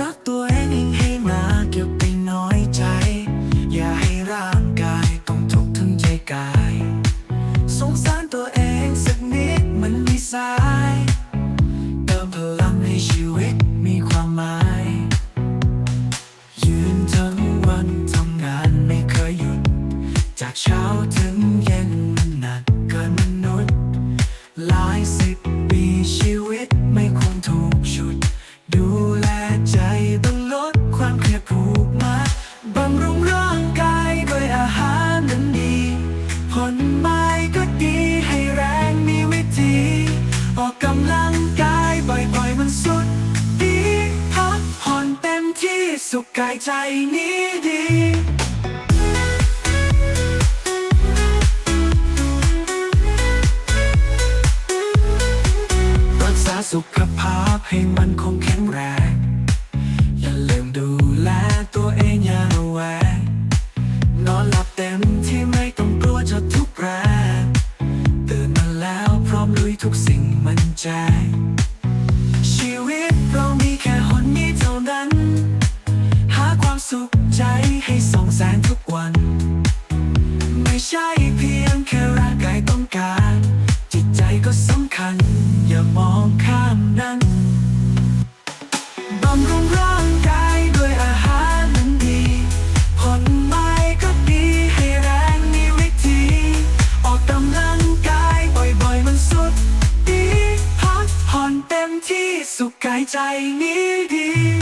รักตัวเองให้มาเก็บไปน้อยใจ อย่าให้ร่างกายต้องทุกข์ทั้งใจกาย สงสารตัวเองสักนิดมันไม่สายเติมพลัให้ชีวิตมีความหมาย ยืนทั้งวันทำงานไม่เคยหยุด จากเช้าถึง ผลไม้ก็ดีให้แรงมีวิธี ออกกำลังกายบ่อยๆมันสุดดีพักผ่อนเต็มที่สุขกายใจนี้ดีรักษาสุขภาพให้มันคงแข็งแรง มันใจ ชีวิตเรามีแค่หนนี้เท่านั้น หาความสุขใจให้ส่องแสงทุกวัน ไม่ใช่เพียงแค่ร่างกายต้องการ จิตใจก็สำคัญ อย่ามองข้ามนั้น ที่สุขกายใจนี้ดี